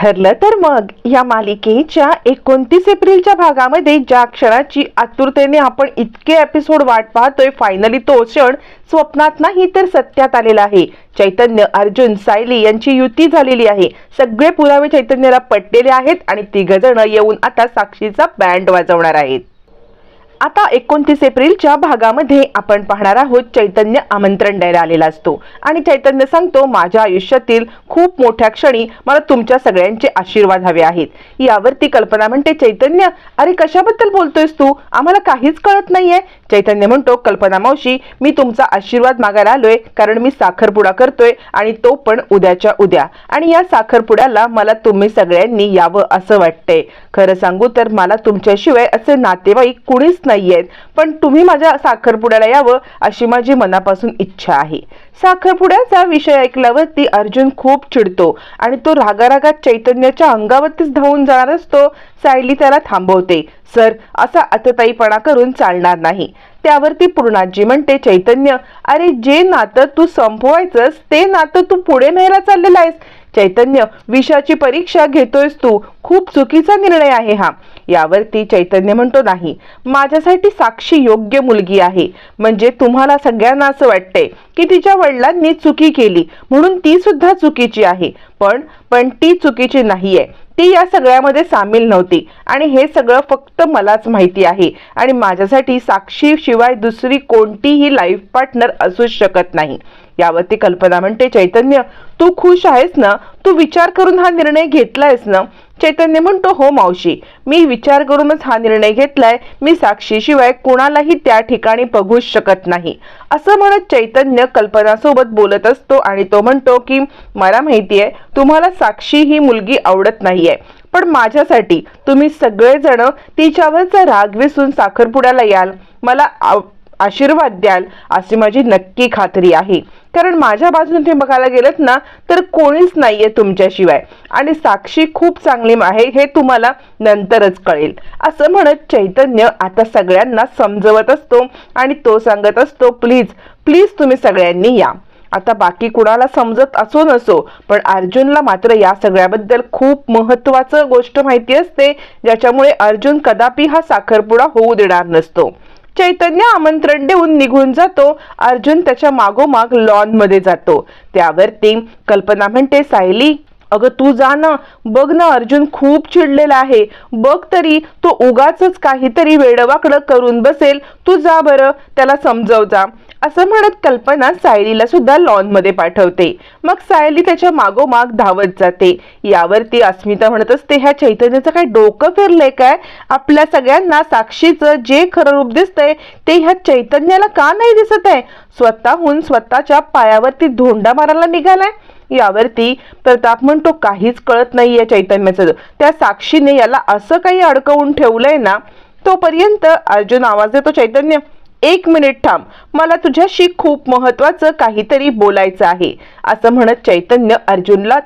ठरलं तर मग या मालिकेच्या एकोणतीस एप्रिलच्या भागामध्ये ज्या क्षणाची आतुरतेने आपण इतके एपिसोड वाट पाहतोय फायनली तो क्षण स्वप्नात नाही तर सत्यात आलेला आहे. चैतन्य अर्जुन सायली यांची युती झालेली आहे. सगळे पुरावे चैतन्याला पटलेले आहेत आणि तिघ जण येऊन आता साक्षीचा बँड वाजवणार आहेत. आता एकोणतीस एप्रिलच्या भागामध्ये आपण पाहणार आहोत चैतन्य आमंत्रण द्यायला आलेला असतो. आणि चैतन्य सांगतो माझ्या आयुष्यातील खूप मोठ्या क्षणी मला तुमच्या सगळ्यांचे आशीर्वाद हवे आहेत. यावरती कल्पना म्हणते चैतन्य अरे कशाबद्दल बोलतोयस तू? आम्हाला काहीच कळत नाहीये. चैतन्य म्हणतो कल्पना मावशी मी तुमचा आशीर्वाद मागायला आलोय कारण मी साखरपुडा करतोय आणि तो पण उद्याच्या उद्या. आणि या साखरपुड्याला मला तुम्ही सगळ्यांनी यावं असं वाटतंय. खरं सांगू तर मला तुमच्याशिवाय असे नातेवाईक कुणीच नाहीयेत. पण तुम्ही माझ्या साखरपुड्याला यावं अशी माझी मनापासून इच्छा आहे. साखरपुड्याचा विषय ऐकल्यावरती अर्जुन खूप चिडतो आणि तो रागारागात चैतन्याच्या अंगावरतीच धावून जाणार असतो. सायली त्याला थांबवते. सर असा अतताईपणा करून चालणार नाही. त्यावरती पूर्णाजी म्हणते चैतन्य अरे जे नातं तू संपवायचंस ते नातं तू पुढे न्यायला चाललेला आहेस. चैतन्य विषाची परीक्षा घेतोयस तू. खूप चुकीचा निर्णय आहे हा. यावरती चैतन्य म्हणतो नाही. माझ्यासाठी साक्षी योग्य मुलगी आहे. म्हणजे तुम्हाला सगळ्यांना असं वाटतंय की तिच्या वडिलांनी चुकी केली. म्हणून ती सुद्धा चुकीची आहे. पण पण ती चुकीची नाहीये. ती या सगळ्यामध्ये सामील नव्हती. आणि हे सगळं फक्त मलाच माहिती आहे. आणि माझ्यासाठी साक्षी शिवाय दुसरी कोणतीही लाईफ पार्टनर असूच शकत नाही. यावरती कल्पना म्हणते चैतन्य तू खुश आहेस ना? तू विचार करून हा निर्णय घेतलायस ना? चैतन्य म्हणतो हो मावशी मी विचार करूनच हा निर्णय घेतलाय. मी साक्षीशिवाय कुणालाही त्या ठिकाणी बघूच शकत नाही. असं म्हणत चैतन्य कल्पनासोबत बोलत असतो आणि तो म्हणतो की मला माहितीये तुम्हाला साक्षी ही मुलगी आवडत नाहीये. पण माझ्यासाठी तुम्ही सगळेजण तिच्यावरचा राग विसून साखरपुड्याला याल. मला आव- आशीर्वाद द्याल अशी माझी नक्की खात्री आहे. कारण माझ्या बाजूने तुम्ही बघायला गेलत ना तर कोणीच नाहीये तुमच्याशिवाय. आणि साक्षी खूप चांगली आहे हे तुम्हाला नंतरच कळेल. असं म्हणत चैतन्य आता सगळ्यांना समजवत असतो आणि तो सांगत असतो प्लीज प्लीज तुम्ही सगळ्यांनी या. आता बाकी कुणाला समजत असो नसो पण अर्जुनला मात्र या सगळ्याबद्दल खूप महत्वाचं गोष्ट माहिती असते ज्याच्यामुळे अर्जुन कदापि हा साखरपुडा होऊ देणार नसतो. चैतन्य आमंत्रण देऊन निघून जातो. अर्जुन त्याच्या मागोमाग लॉनमध्ये जातो. त्यावरती कल्पना म्हणते सायली अगं तू जा ना. बघ ना अर्जुन खूप चिडलेला आहे. बघ तरी तो उगाच काहीतरी वेडवाकडं करून बसेल. तू जा बरं त्याला समजव जा. असं म्हणत कल्पना सायलीला सुद्धा लॉनमध्ये पाठवते. मग सायली त्याच्या मागोमाग धावत जाते. यावरती अस्मिता म्हणत असते ह्या चैतन्याचं काय डोकं फिरलंय काय? आपल्या सगळ्यांना साक्षीचं जे खरं रूप दिसतंय ते ह्या चैतन्याला का नाही दिसत आहे? स्वतःहून स्वतःच्या पायावरती धोंडा मारायला निघालाय? यावरती प्रताप म्हणतो काहीच कळत नाही या चैतन्याचं. त्या साक्षीने याला असं काही अडकवून ठेवलंय ना तोपर्यंत अर्जुन आवाज देतो चैतन्य एक मिनिट थांब. मला तुझ्याशी खूप महत्वाचं काहीतरी बोलायचं आहे असं म्हणत चैतन्य अर्जुनला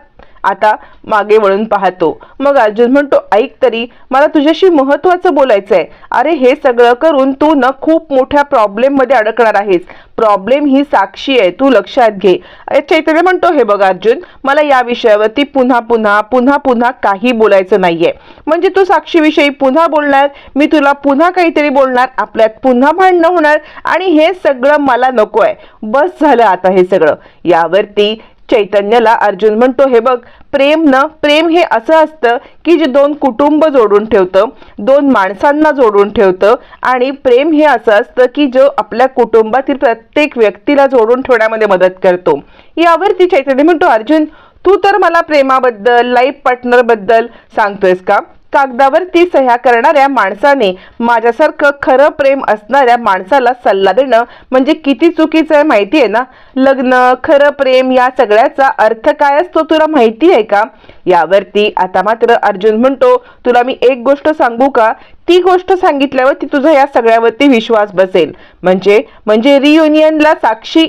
आता मागे वळून पाहतो. मग अर्जुन म्हणतो ऐक तरी मला तुझ्याशी महत्वाचं बोलायचं आहे अरे हे सगळं करून तू न खूप मोठ्या प्रॉब्लेममध्ये अडकणार आहेस. प्रॉब्लेम ही साक्षी आहे तू लक्षात घे. अरे चैतन्य म्हणतो हे बघ अर्जुन मला या विषयावरती पुन्हा पुन्हा पुन्हा पुन्हा काही बोलायचं नाहीये. म्हणजे तू साक्षीविषयी पुन्हा बोलणार मी तुला पुन्हा काहीतरी बोलणार आपल्यात पुन्हा भांडणं होणार आणि हे सगळं मला नको आहे बस झालं आता हे सगळं. यावरती चैतन्याला अर्जुन म्हणतो हे बघ प्रेम न प्रेम हे असं असतं की जे दोन कुटुंब जोडून ठेवतं दोन माणसांना जोडून ठेवतं आणि प्रेम हे असं असतं की जो आपल्या कुटुंबातील प्रत्येक व्यक्तीला जोडून ठेवण्यामध्ये मदत करतो. यावरती चैतन्य म्हणतो अर्जुन तू तर मला प्रेमाबद्दल लाईफ पार्टनरबद्दल सांगतोयस का? कागदावरती सह्या करणाऱ्या माणसाने माझ्यासारखं खरं प्रेम असणाऱ्या माणसाला सल्ला देणं म्हणजे किती चुकीचं आहे माहिती आहे ना? लग्न खरं प्रेम या सगळ्याचा अर्थ काय असतो तुला माहिती आहे का? यावरती आता मात्र अर्जुन म्हणतो तुला मी एक गोष्ट सांगू का? ती गोष्ट सांगितल्यावर ती तुझा या सगळ्यावरती विश्वास बसेल. म्हणजे म्हणजे रियुनियनला साक्षी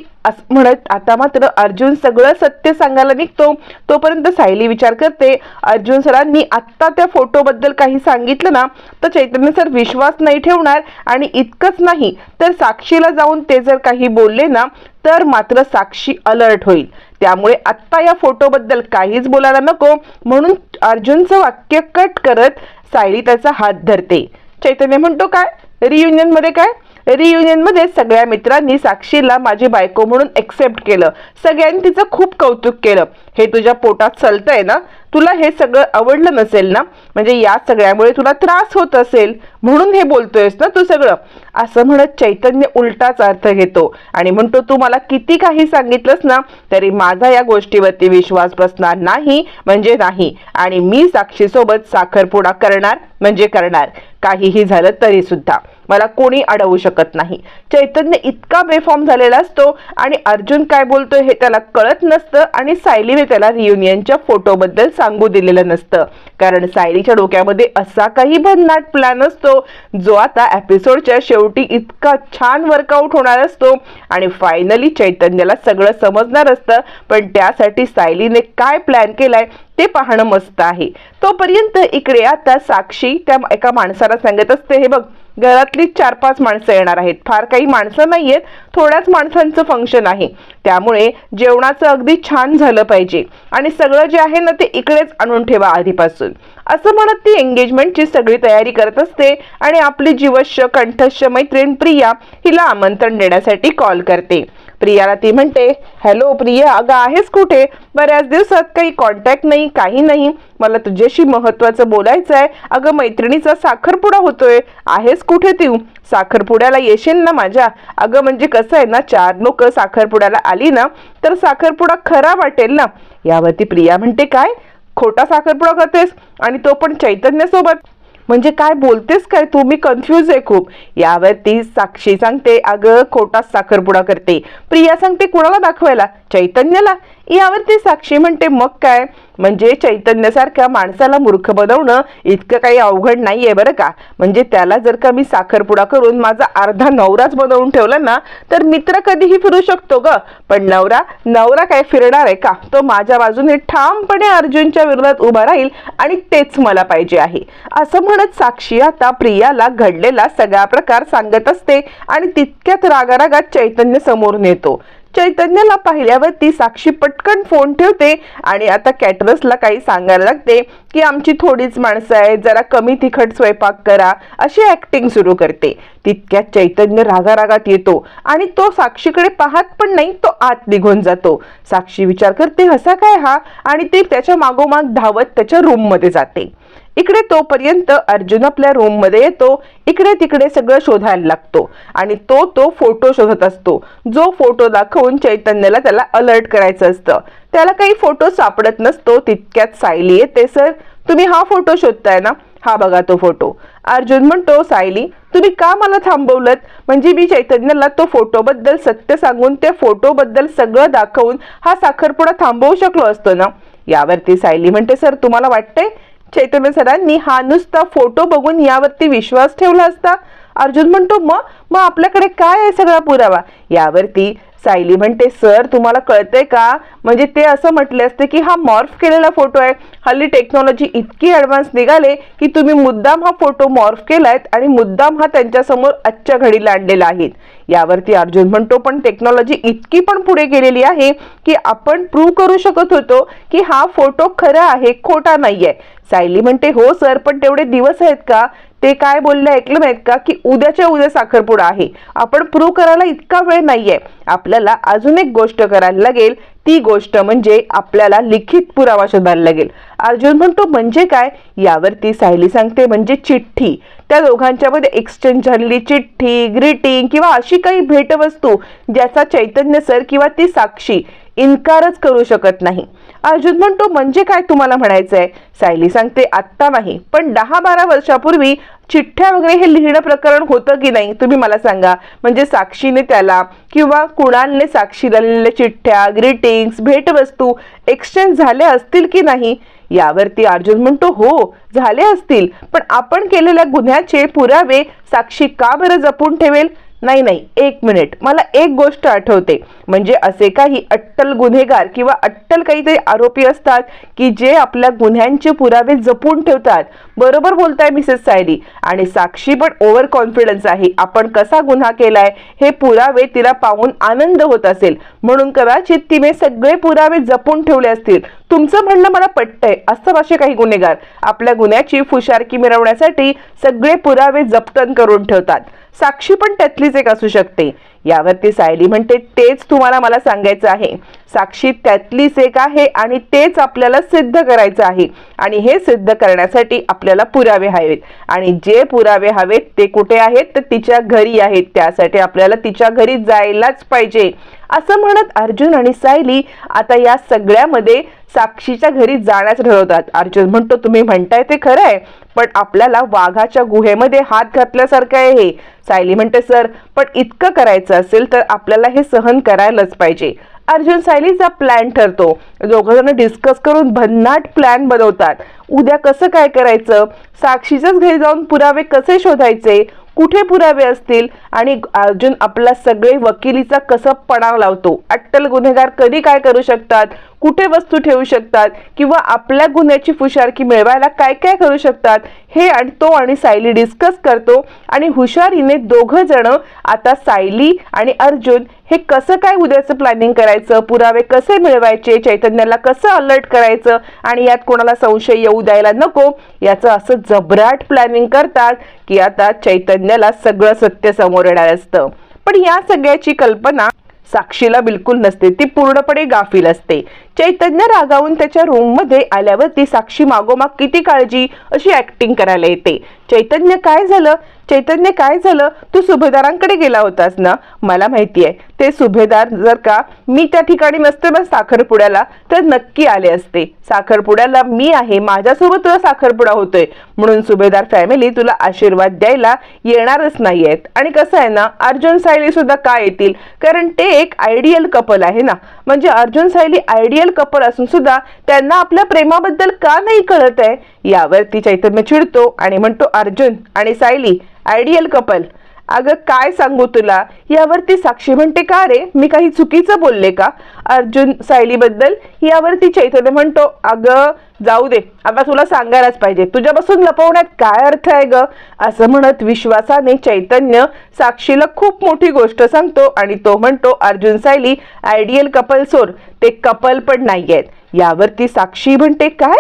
म्हणत आता मात्र अर्जुन सगळं सत्य सांगायला निघतो. तोपर्यंत सायली विचार करते अर्जुन सरांनी आत्ता त्या फोटोबद्दल काही सांगितलं ना तर चैतन्य सर विश्वास नाही ठेवणार आणि इतकंच नाही तर साक्षीला जाऊन ते जर काही बोलले ना तर मात्र साक्षी अलर्ट होईल. त्यामुळे आत्ता या फोटोबद्दल काहीच बोलायला नको. म्हणून अर्जुनचं वाक्य कट करत सायली त्याचा हात धरते. चैतन्य म्हणतो काय? रियुनियनमध्ये काय? रियुनियनमध्ये सगळ्या मित्रांनी साक्षीला माझी बायको म्हणून एक्सेप्ट केलं. सगळ्यांनी तिचं खूप कौतुक केलं. हे तुझ्या पोटात चलतंय ना? तुला हे सगळं आवडलं नसेल ना? म्हणजे या सगळ्यामुळे तुला त्रास होत असेल? म्हणून हे बोलतोयस ना तू सगळं? असं म्हणत चैतन्य उलटाच अर्थ घेतो. आणि म्हणतो तू मला किती काही सांगितलंस ना तरी माझा या गोष्टीवरती विश्वास बसणार नाही म्हणजे नाही. आणि मी साक्षीसोबत साखरपुडा करणार म्हणजे करणार. काहीही झालं तरी सुद्धा मला कोणी अडवू शकत नाही. चैतन्य इतका बेफॉर्म झालेला असतो आणि अर्जुन काय बोलतोय हे त्याला कळत नसतं आणि सायलीने त्याला रियुनियनच्या फोटोबद्दल सांगू दिलेलं नसतं. कारण सायलीच्या डोक्यामध्ये असा काही भन्नाट प्लॅन असतो जो आता एपिसोडच्या शेवटी इतका छान वर्कआउट होणार असतो आणि फायनली चैतन्याला सगळं समजणार असतं. पण त्यासाठी सायलीने काय प्लॅन केलाय ते पाहणं मस्त आहे. तोपर्यंत इकडे आता साक्षी त्या एका माणसाला सांगत असते हे बघ घरातली चार पाच माणसं येणार आहेत. फार काही माणसं नाहीयेत थोड्याच माणसांचं फंक्शन आहे. त्यामुळे जेवणाचं अगदी छान झालं पाहिजे. आणि सगळं जे आहे ना ते इकडेच आणून ठेवा आधीपासून. असं म्हणत ती एंगेजमेंटची सगळी तयारी करत असते आणि आपली जीवश्य कंठश्य मैत्रीण प्रिया हिला आमंत्रण देण्यासाठी कॉल करते. प्रियाला ती म्हणते हॅलो प्रिया अगं आहेस कुठे? बऱ्याच दिवसात काही कॉन्टॅक्ट नाही काही नाही. मला तुझ्याशी महत्वाचं बोलायचं आहे अगं मैत्रिणीचा साखरपुडा होतोय. आहेस कुठे तू? साखरपुड्याला येशील ना माझ्या? अगं म्हणजे कसं आहे ना चार लोक साखरपुड्याला आली ना तर साखरपुडा खरा वाटेल ना? यावरती प्रिया म्हणते काय? खोटा साखरपुडा करतेस? आणि तो पण चैतन्यासोबत. म्हणजे काय बोलतेस काय तू? मी कन्फ्यूज आहे खूप. यावरती साक्षी सांगते अगं खोटा साखरपुडा करते. प्रिया सांगते कुणाला दाखवायला? चैतन्याला. यावरती साक्षी म्हणते मग काय? म्हणजे चैतन्यासारख्या माणसाला मूर्ख बनवणं इतकं काही अवघड नाहीये बरं का. म्हणजे त्याला जर का मी साखरपुडा करून माझा अर्धा नवराच बनवून ठेवला ना तर मित्र कधीही फिरू शकतो ग. पण नवरा नवरा काय फिरणार आहे का? तो माझ्या बाजूने ठामपणे अर्जुनच्या विरोधात उभा राहील आणि तेच मला पाहिजे आहे. असं म्हणत साक्षी आता प्रियाला घडलेला सगळा प्रकार सांगत असते आणि तितक्यात रागारागात चैतन्य समोरून येतो चैतन्याला पाहिल्यावर ती साक्षी पटकन फोन ठेवते आणि आता कॅटरसला काही सांगायला लागते की आमची थोडीच माणसं आहेत जरा कमी तिखट स्वयंपाक करा अशी ऍक्टिंग सुरू करते. तितक्यात चैतन्य रागारागात येतो आणि तो साक्षीकडे पाहत पण नाही तो आत निघून जातो. साक्षी विचार करते असा काय हा? आणि ती त्याच्या मागोमाग धावत त्याच्या रूममध्ये जाते. इकडे तोपर्यंत अर्जुन आपल्या रूममध्ये येतो. इकडे तिकडे सगळं शोधायला लागतो. आणि तो तो फोटो शोधत असतो. जो फोटो दाखवून चैतन्याला त्याला अलर्ट करायचं असतं. त्याला काही फोटो सापडत नसतो. तितक्यात सायली येते सर तुम्ही हा फोटो शोधताय ना? हा बघा तो फोटो अर्जुन म्हणतो सायली तुम्ही का मला थांबवलं म्हणजे मी चैतन्याला तो फोटो बद्दल सत्य सांगून त्या फोटो बद्दल सगळं दाखवून हा साखरपुडा थांबवू शकलो असतो ना? यावरती सायली म्हणते सर तुम्हाला वाटतंय चैतन्य सरांनी हा नुसता फोटो बघून यावरती विश्वास ठेवला असता. अर्जुन म्हणतो मग मग आपल्याकडे काय आहे सगळा पुरावा? यावरती सायली म्हणते सर तुम्हाला कळतंय का? म्हणजे ते असं म्हटले असते की हा मॉर्फ केलेला फोटो आहे. हल्ली टेक्नॉलॉजी इतकी ॲडव्हान्स निघाले की तुम्ही मुद्दाम हा फोटो मॉर्फ केलायत आणि मुद्दाम हा त्यांच्यासमोर आजच्या घडीला आणलेला आहे यावरती अर्जुन म्हणतो पण टेक्नॉलॉजी इतकी पण पुढे गेलेली आहे की आपण प्रूव्ह करू शकत होतो की हा फोटो खरा आहे खोटा नाहीये. सायली म्हणते हो सर पण तेवढे दिवस आहेत का? ते काय बोलले ऐकलं नाहीत का? की उद्याच्या उद्या साखरपुडा आहे. आपण प्रूव्ह करायला इतका वेळ नाहीये. आपल्याला अजून एक गोष्ट करायला लागेल. ती गोष्ट म्हणजे आपल्याला लिखित पुरावा शोधायला लागेल. अर्जुन म्हणतो म्हणजे काय? यावरती सायली सांगते म्हणजे चिठ्ठी. त्या दोघांच्या मध्ये एक्सचेंज झालेली चिठ्ठी ग्रीटिंग किंवा अशी काही भेटवस्तू ज्याचा चैतन्य सर किंवा ती साक्षी इन्कारच करू शकत नाही. अर्जुन म्हणतो म्हणजे काय तुम्हाला म्हणायचंय? सायली सांगते आत्ता नाही पण दहा बारा वर्षापूर्वी चिठ्ठ्या वगैरे हे लिहिणं प्रकरण होतं की नाही तुम्ही मला सांगा. म्हणजे साक्षीने त्याला किंवा कुणालने साक्षीला लिहिलेल्या चिठ्ठ्या ग्रीटिंग्स भेटवस्तू एक्सचेंज झाल्या असतील की नाही यावरती अर्जुन म्हणतो हो झाले असतील पण आपण केलेल्या गुन्ह्याचे पुरावे साक्षी का बरं जपून ठेवेल? नाही नाही एक मिनिट मला एक गोष्ट आठवते. म्हणजे असे काही अट्टल गुन्हेगार किंवा अट्टल काहीतरी आरोपी असतात की जे आपल्या गुन्ह्यांचे पुरावे जपून ठेवतात. बरोबर बोलताय मिसेस सायली. आणि साक्षी पण ओव्हर कॉन्फिडन्स आहे. आपण कसा गुन्हा केलाय हे पुरावे तिला पाहून आनंद होत असेल. म्हणून कदाचित तिने सगळे पुरावे जपून ठेवले असतील. तुमचं म्हणणं मला पटतंय. असतात असे काही गुन्हेगार आपल्या गुन्ह्याची फुशारकी मिळवण्यासाठी सगळे पुरावे जप्तन करून ठेवतात. साक्षी पण त्यातलीच एक असू शकते. यावरती सायली म्हणते तेच तुम्हाला मला सांगायचं आहे. साक्षी त्यातलीच एक आहे आणि तेच आपल्याला सिद्ध करायचं आहे. आणि हे सिद्ध करण्यासाठी आपल्याला पुरावे हवेत. आणि जे पुरावे हवेत ते कुठे आहेत? तर तिच्या घरी आहेत. त्यासाठी आपल्याला तिच्या घरी जायलाच पाहिजे. असं म्हणत अर्जुन आणि सायली आता या सगळ्यामध्ये साक्षीच्या घरी जाण्यास ठरवतात. अर्जुन म्हणतो तुम्ही म्हणताय ते खरं आहे पण आपल्याला वाघाच्या गुहेमध्ये हात घातल्यासारखं आहे. हे सायली म्हणते सर पण इतकं करायचं असेल तर आपल्याला हे सहन करायलाच पाहिजे. अर्जुन सायलीचा प्लॅन ठरतो. दोघं डिस्कस करून भन्नाट प्लॅन बनवतात. उद्या कसं काय करायचं? साक्षीच्याच घरी जाऊन पुरावे कसे शोधायचे? कुठे पुरावे असतील? आणि अर्जुन आपला सगळे वकिलीचा कसं पणाव लावतो? अट्टल गुन्हेगार कधी काय करू शकतात? कुठे वस्तू ठेवू शकतात किंवा आपल्या गुन्ह्याची फुशारकी मिळवायला काय काय करू शकतात हे आणि तो आणि सायली डिस्कस करतो. आणि हुशारीने दोघं जण आता सायली आणि अर्जुन हे कसं काय उद्याचं प्लॅनिंग करायचं पुरावे कसे मिळवायचे चैतन्याला कसं अलर्ट करायचं आणि यात कोणाला संशय येऊ द्यायला नको याचं असं जबराट प्लॅनिंग करतात की आता चैतन्याला सगळं सत्य समोर येणार असतं. पण या सगळ्याची कल्पना साक्षीला बिलकुल नसते. ती पूर्णपणे गाफील असते. चैतन्य रागावून त्याच्या रूममध्ये आल्यावर ती साक्षी मागोमाग किती काळजी अशी ऍक्टिंग करायला येते. चैतन्य काय झालं? चैतन्य काय झालं? तू सुभेदारांकडे गेला होतास ना? मला माहिती आहे. ते सुभेदार जर का मी त्या ठिकाणी नसते बस साखरपुड्याला तर नक्की आले असते. साखरपुड्याला मी आहे माझ्यासोबत तुला साखरपुडा होतोय. म्हणून सुभेदार फॅमिली तुला आशीर्वाद द्यायला येणारच नाहीयेत. आणि कसं आहे ना अर्जुन सायली सुद्धा का येतील? कारण ते एक आयडियल कपल आहे ना. म्हणजे अर्जुन सायली आयडियल कपल असून सुद्धा त्यांना आपल्या प्रेमाबद्दल का नाही कळत आहे यावरती चैतन्य चिडतो आणि म्हणतो अर्जुन आणि सायली आयडियल कपल अगं काय सांगू तुला? यावरती साक्षी म्हणते का रे? मी काही चुकीचं बोलले का? अर्जुन सायलीबद्दल यावरती चैतन्य म्हणतो अगं जाऊ दे. आता तुला सांगायलाच पाहिजे. तुझ्यापासून लपवण्यात काय अर्थ आहे ग? असं म्हणत विश्वासाने चैतन्य साक्षीला खूप मोठी गोष्ट सांगतो आणि तो म्हणतो अर्जुन सायली आयडियल कपल सोर ते कपल पण नाही आहेत यावरती साक्षी म्हणते काय?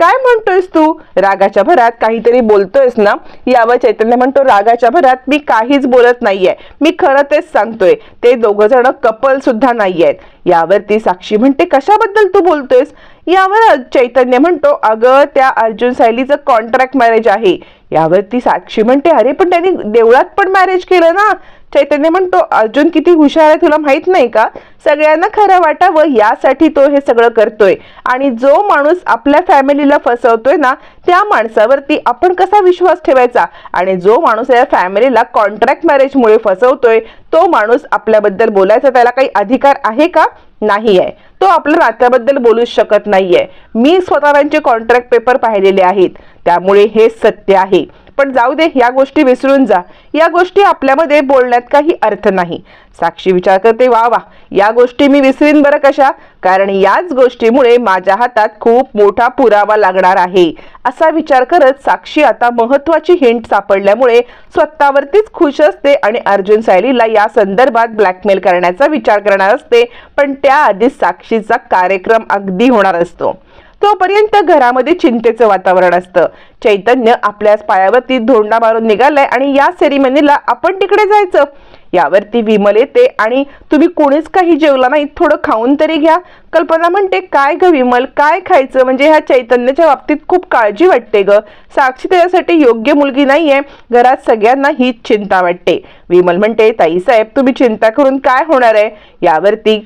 काय म्हणतोयस तू? रागाच्या भरात काहीतरी बोलतोयस ना? यावर चैतन्य म्हणतो रागाच्या भरात मी काहीच बोलत नाहीये. मी खरं तेच सांगतोय. ते दोघ जण कपल सुद्धा नाहीयेत. यावरती साक्षी म्हणते कशाबद्दल तू बोलतोयस? यावर चैतन्य म्हणतो अगं त्या अर्जुन सायलीचं कॉन्ट्रॅक्ट मॅरेज आहे. यावरती साक्षी म्हणते अरे पण त्यांनी देवळात पण मॅरेज केलं ना? चैतन्य म्हणतो अर्जुन किती हुशार आहे तुला माहीत नाही का? सगळ्यांना खरं वाटावं यासाठी तो हे सगळं करतोय. आणि जो माणूस आपल्या फॅमिलीला फसवतोय ना त्या माणसावरती आपण कसा विश्वास ठेवायचा? आणि जो माणूस या फॅमिलीला कॉन्ट्रॅक्ट मॅरेजमुळे फसवतोय तो माणूस आपल्याबद्दल बोलायचा त्याला काही अधिकार आहे का? नाही आहे. तो आपल्या नात्याबद्दल बोलूच शकत नाहीये. मी स्वतः त्यांचे कॉन्ट्रॅक्ट पेपर पाहिलेले आहेत. त्यामुळे हे सत्य आहे. पण जाऊ दे या गोष्टी विसरून जा. या गोष्टी आपल्यामध्ये बोलण्यात काही अर्थ नाही. साक्षी विचार करते वा वा या गोष्टी मी विसरीन बरं कशा? कारण याच गोष्टीमुळे माझ्या हातात खूप मोठा पुरावा लागणार आहे. असा विचार करत साक्षी आता महत्वाची हिंट सापडल्यामुळे स्वतःवरतीच खुश असते आणि अर्जुन सायलीला या संदर्भात ब्लॅकमेल करण्याचा विचार करणार असते. पण त्याआधीच साक्षीचा कार्यक्रम अगदी होणार असतो. तोपर्यंत घरामध्ये चिंतेचं वातावरण असतं. चैतन्य आपल्याच पायावरती धोंडा मारून निघालाय आणि या सेरिमनीला आपण तिकडे जायचं. यावरती विमल येते आणि तुम्ही कोणीच काही जेवला नाही थोडं खाऊन तरी घ्या. कल्पना म्हणते काय ग विमल काय खायचं? म्हणजे ह्या चैतन्याच्या बाबतीत खूप काळजी वाटते ग. साक्षी त्याच्यासाठी योग्य मुलगी नाहीये. घरात सगळ्यांना हीच चिंता वाटते. विमल म्हणते ताईसाहेब तुम्ही चिंता करून काय होणार आहे? यावरती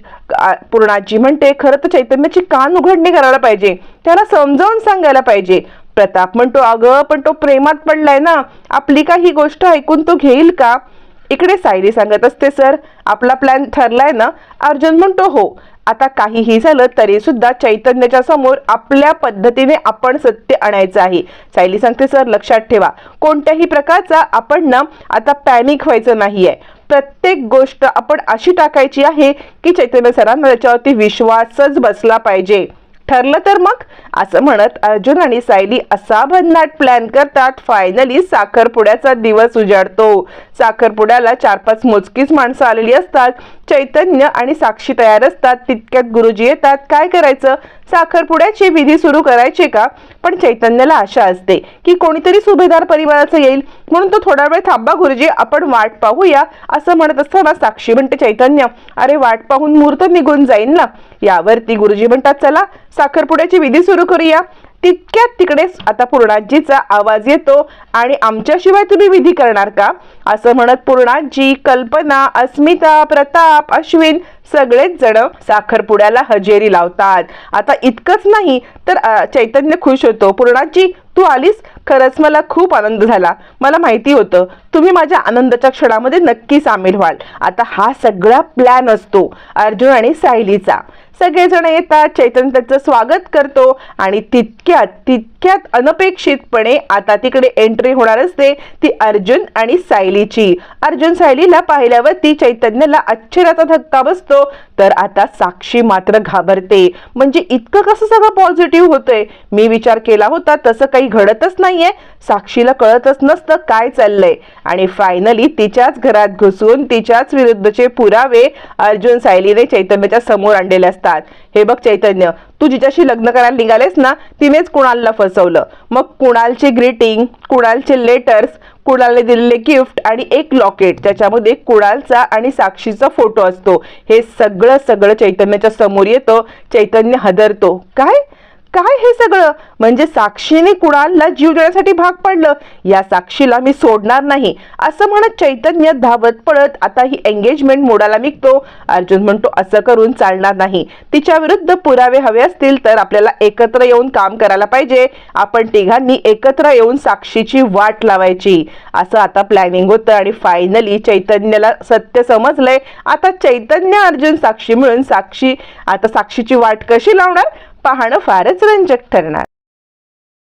पूर्णाजी म्हणते खरं तर चैतन्याची कान उघडणी करायला पाहिजे. त्याला समजावून सांगायला पाहिजे. प्रताप म्हणतो अगं पण तो प्रेमात पडलाय ना. आपली काही गोष्ट ऐकून तो घेईल का? इकडे सायली सांगत असते सर आपला प्लॅन ठरलाय ना? अर्जुन म्हणतो हो. आता काहीही झालं तरी सुद्धा चैतन्याच्या समोर आपल्या पद्धतीने आपण सत्य आणायचं आहे. सायली सांगते सर लक्षात ठेवा. कोणत्याही प्रकारचा आपण ना आता पॅनिक व्हायचं नाहीये. प्रत्येक गोष्ट आपण अशी टाकायची आहे की चैतन्य सरांना त्याच्यावरती विश्वासच बसला पाहिजे. ठरलं तर मग? असं म्हणत अर्जुन आणि सायली असा भन्नाट प्लॅन करतात फायनली साखरपुड्याचा दिवस उजाडतो. साखरपुड्याला चार पाच मोजकीच माणसं आलेली असतात. चैतन्य आणि साक्षी तयार असतात. तितक्यात गुरुजी येतात. काय करायचं? साखरपुड्याची विधी सुरू करायची का? पण चैतन्याला आशा असते की कोणीतरी सुभेदार परिवाराचं येईल. म्हणून तो थोडा वेळ थांबा गुरुजी आपण वाट पाहूया असं म्हणत असताना साक्षी म्हणते चैतन्य अरे वाट पाहून मुहूर्त निघून जाईल ना? यावरती गुरुजी म्हणतात चला साखरपुड्याची विधी सुरू करूया. तितक्यात तिकडेच आता पूर्णाजीचा आवाज येतो आणि आमच्याशिवाय तुम्ही विधी करणार का? असं म्हणत पूर्णाजी कल्पना अस्मिता प्रताप अश्विन सगळेच जण साखरपुड्याला हजेरी लावतात. आता इतकंच नाही तर चैतन्य खुश होतो. पूर्णाजी तू आलीस? खरंच मला खूप आनंद झाला. मला माहिती होतं तुम्ही माझ्या आनंदाच्या क्षणामध्ये नक्की सामील व्हाल. आता हा सगळा प्लॅन असतो अर्जुन आणि सायलीचा. सगळेजण येतात चैतन्य त्याचं स्वागत करतो आणि तितक्यात तितक्यात अनपेक्षितपणे आता तिकडे एंट्री होणार असते ती अर्जुन आणि सायलीची. अर्जुन सायलीला पाहिल्यावरती चैतन्याला आश्चर्याचा धक्का बसतो. तर आता साक्षी मात्र घाबरते. म्हणजे इतकं कसं सगळं पॉझिटिव्ह होतंय? मी विचार केला होता तसं काही घडतच नाहीये. साक्षीला कळतच नसतं काय चाललंय. आणि फायनली तिच्याच घरात घुसून तिच्याच विरुद्धचे पुरावे अर्जुन सायलीने चैतन्याच्या समोर आणलेले असतात. हे बघ चैतन्य तू जिच्याशी लग्न करायला निघालेस ना तिनेच कुणालला फसवलं मग कुणालची ग्रीटिंग कुणालचे लेटर्स कुणालने दिलेले गिफ्ट आणि एक लॉकेट त्याच्यामध्ये कुणालचा आणि साक्षीचा फोटो असतो. हे सगळं सगळं चैतन्याच्या समोर येतं. चैतन्य हदरतो. काय? काय हे सगळं? म्हणजे साक्षीने कुणालला जीव देण्यासाठी भाग पडलं? या साक्षीला मी सोडणार नाही. असं म्हणत चैतन्य धावत पळत आता ही एंगेजमेंट मोडाला निघतो. अर्जुन म्हणतो असं करून चालणार नाही. तिच्या विरुद्ध पुरावे हवे असतील तर आपल्याला एकत्र येऊन काम करायला पाहिजे. आपण तिघांनी एकत्र येऊन साक्षीची वाट लावायची. असं आता प्लॅनिंग होतं आणि फायनली चैतन्याला सत्य समजलंय. आता चैतन्य अर्जुन साक्षी मिळून साक्षी आता साक्षीची वाट कशी लावणार? पाहणं फारच रंजक ठरणार.